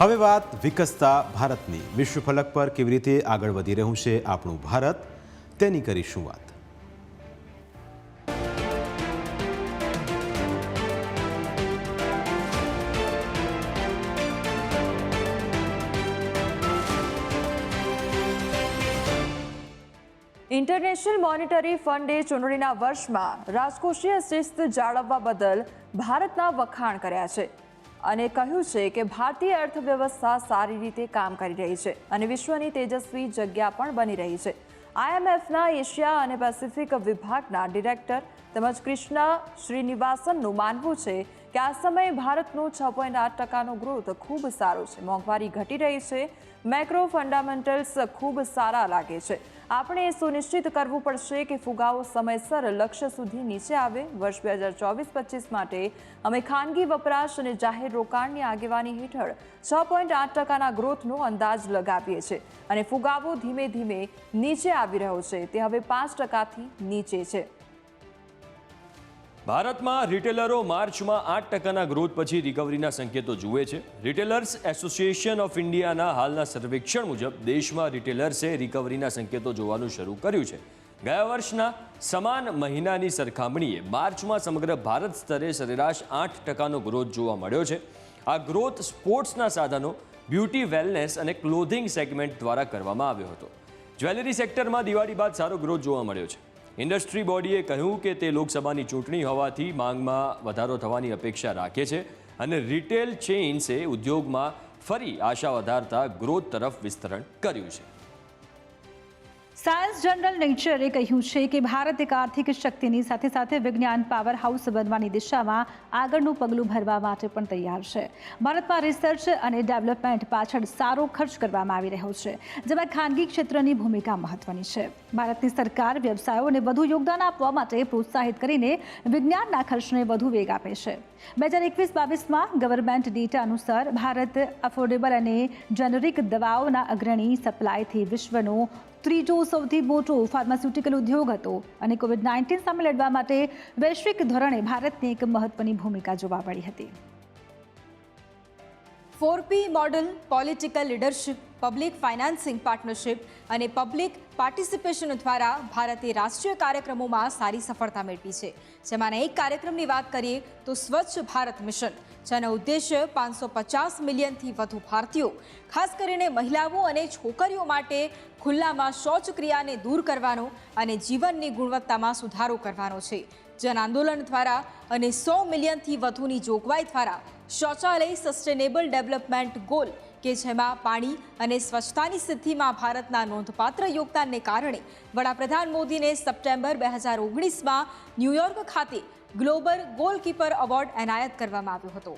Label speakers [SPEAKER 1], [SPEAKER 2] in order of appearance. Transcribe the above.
[SPEAKER 1] હવે વાત વિકસતા ભારતની. વિશ્વ ફલક પર કેવી રીતે આગળ વધી રહ્યું છે આપણું ભારત? તેની કરીશું વાત?
[SPEAKER 2] ઇન્ટરનેશનલ મોનિટરી ફંડે ચૂંટણીના વર્ષમાં રાજકોષીય શિસ્ત જાળવવા બદલ ભારતના વખાણ કર્યા છે. અને કહ્યું છે કે ભારતીય અર્થવ્યવસ્થા સારી રીતે કામ કરી રહી છે અને વિશ્વની તેજસ્વી જગ્યા પણ બની રહી છે. આઈએમએફના એશિયા અને પેસિફિક વિભાગના ડિરેક્ટર તેમજ કૃષ્ણા શ્રીનિવાસનનું માનવું છે કે આ સમયે ભારતનો છ પોઈન્ટ આઠ ટકાનો ગ્રોથ ખૂબ સારો છે. મોંઘવારી ઘટી રહી છે. મેક્રો ફંડામેન્ટલ્સ ખૂબ સારા લાગે છે. આપણે એ સુનિશ્ચિત કરવું પડશે કે ફુગાવો સમયસર લક્ષ્ય સુધી નીચે આવે. વર્ષ બે હજાર ચોવીસ પચીસ માટે અમે ખાનગી વપરાશ અને જાહેર રોકાણની આગેવાની હેઠળ છ પોઈન્ટ આઠ ટકાના ગ્રોથનો અંદાજ લગાવીએ છીએ અને ફુગાવો ધીમે ધીમે નીચે આવી રહ્યો છે. તે હવે પાંચ ટકાથી નીચે છે.
[SPEAKER 3] ભારતમાં રિટેલરો માર્ચમાં આઠ ટકાના ગ્રોથ પછી રિકવરીના સંકેતો જુએ છે. રિટેલર્સ એસોસિએશન ઓફ ઇન્ડિયાના હાલના સર્વેક્ષણ મુજબ દેશમાં રિટેલર્સે રિકવરીના સંકેતો જોવાનું શરૂ કર્યું છે. ગયા વર્ષના સમાન મહિનાની સરખામણીએ માર્ચમાં સમગ્ર ભારત સ્તરે સરેરાશ આઠ ટકાનો ગ્રોથ જોવા મળ્યો છે. આ ગ્રોથ સ્પોર્ટ્સના સાધનો, બ્યુટી, વેલનેસ અને ક્લોધિંગ સેગમેન્ટ દ્વારા કરવામાં આવ્યો હતો. જ્વેલરી સેક્ટરમાં દિવાળી બાદ સારો ગ્રોથ જોવા મળ્યો છે. ઇન્ડસ્ટ્રી બોડીએ કહ્યું કે તે લોકસભાની ચૂંટણી હોવાથી માંગમાં વધારો થવાની અપેક્ષા રાખે છે અને રિટેલ ચેઇન્સે ઉદ્યોગમાં ફરી આશા વધારતા ગ્રોથ તરફ વિસ્તરણ કર્યું છે.
[SPEAKER 4] સાયન્સ જનરલ નેચરે કહ્યું છે કે ભારત એક આર્થિક શક્તિની સાથે સાથે વિજ્ઞાન પાવર હાઉસ બનવાની દિશામાં આગળનું પગલું ભરવા માટે પણ તૈયાર છે. ભારતમાં રિસર્ચ અને ડેવલપમેન્ટ પાછળ સારો ખર્ચ કરવામાં આવી રહ્યો છે, જેમાં ખાનગી ક્ષેત્રની ભૂમિકા મહત્વની છે. ભારતની સરકાર વ્યવસાયોને વધુ યોગદાન આપવા માટે પ્રોત્સાહિત કરીને વિજ્ઞાનના ખર્ચને વધુ વેગ આપે છે. બે હજાર એકવીસ બાવીસમાં ગવર્મેન્ટ ડેટા અનુસાર ભારત અફોર્ડેબલ અને જેનરિક દવાઓના અગ્રણી સપ્લાયથી વિશ્વનો ત્રીજો સૌથી મોટો ફાર્માસ્યુટિકલ ઉદ્યોગ હતો અને કોવિડ નાઇન્ટીન સામે લડવા માટે વૈશ્વિક ધોરણે ભારતની એક મહત્વની ભૂમિકા જોવા મળી હતી.
[SPEAKER 5] Four P model, political leadership, public financing partnership અને પબ્લિક પાર્ટિસિપેશન દ્વારા ભારતે રાષ્ટ્રીય કાર્યક્રમોમાં સારી સફળતા મેળવી છે. જેમાંના એક કાર્યક્રમની વાત કરીએ તો સ્વચ્છ ભારત મિશન, જેનો ઉદ્દેશ્ય પાંચસો પચાસ મિલિયનથી વધુ ભારતીયો, ખાસ કરીને મહિલાઓ અને છોકરીઓ માટે ખુલ્લામાં શૌચક્રિયાને દૂર કરવાનો અને જીવનની ગુણવત્તામાં સુધારો કરવાનો છે. જન આંદોલન દ્વારા અને સો મિલિયનથી વધુની જોગવાઈ દ્વારા શૌચાલય સસ્ટેનેબલ ડેવલપમેન્ટ ગોલ કે જેમાં પાણી અને સ્વચ્છતાની સિદ્ધિમાં ભારતના નોંધપાત્ર યોગદાનને કારણે વડાપ્રધાન મોદીને સપ્ટેમ્બર બે હજાર ઓગણીસમાં ન્યૂયોર્ક ખાતે ગ્લોબલ ગોલકીપર એવોર્ડ એનાયત કરવામાં આવ્યો હતો.